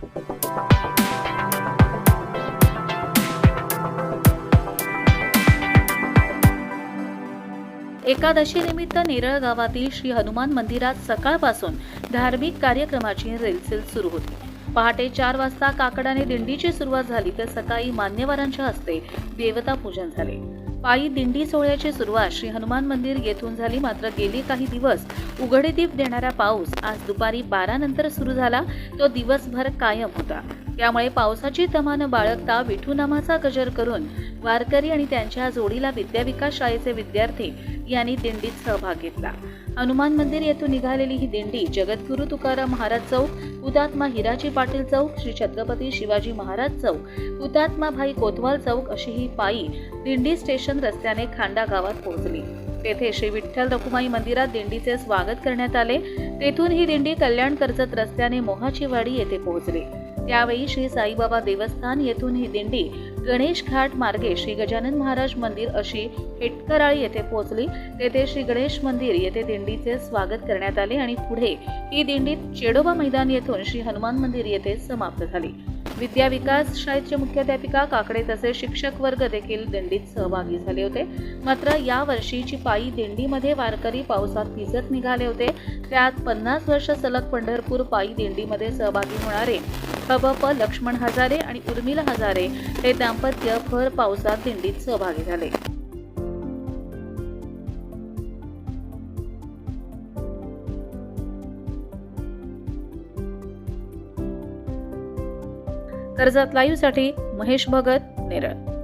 एकादशी निमित्त नेरळ गावातील श्री हनुमान मंदिरात सकाळपासून धार्मिक कार्यक्रमाची रेलसेल सुरू होती. पहाटे चार वाजता काकडाने दिंडीची सुरुवात झाली तर सकाळी मान्यवरांच्या हस्ते देवता पूजन झाले. पायी दिंडी सोहळ्याची सुरुवात श्री हनुमान मंदिर येथून झाली मात्र गेले काही दिवस उघडीदीप देणारा पाऊस आज दुपारी बारा नंतर सुरू झाला. तो दिवसभर कायम होता. त्यामुळे पावसाची तमान बाळगता विठूनामाचा गजर करून वारकरी आणि त्यांच्या जोडीला विद्याविकास शाळेचे विद्यार्थी यांनी दिंडीत सहभाग घेतला. हनुमान मंदिर येथून निघालेली ही दिंडी जगद्गुरू तुकाराम महाराज चौक हुतात्मा हिराजी पाटील चौक श्री छत्रपती शिवाजी महाराज चौक हुतात्मा भाई कोतवाल चौक अशी ही पायी दिंडी स्टेशन रस्त्याने खांडा गावात पोहोचली. तेथे श्री विठ्ठल रखुमाई मंदिरात दिंडीचे स्वागत करण्यात आले. तेथून ही दिंडी कल्याण कर्जत रस्त्याने मोहाचीवाडी येथे पोहोचली. त्यावेळी श्री साईबाबा देवस्थान येथून ही दिंडी गणेश घाट मार्गे श्री गजानन महाराज मंदिर अशी हेटकराळी येथे पोहोचली. तेथे श्री गणेश मंदिर येथे दिंडीचे स्वागत करण्यात आले आणि पुढे ही दिंडी चेडोबा मैदान येथून श्री हनुमान मंदिर येथे समाप्त झाली. विद्या विकास शाळेचे मुख्याध्यापिका काकडे तसेच शिक्षक वर्ग देखील दिंडीत सहभागी झाले होते. मात्र या वर्षीची पायी दिंडीमध्ये वारकरी पावसात भिजत निघाले होते. त्यात पन्नास वर्ष सलग पंढरपूर पायी दिंडीमध्ये सहभागी होणारे खबप लक्ष्मण हजारे आणि उर्मिला हजारे हे दाम्पत्य भर पावसात दिंडीत सहभागी झाले. कर्जत लाईव्हसाठी महेश भगत नेरळ.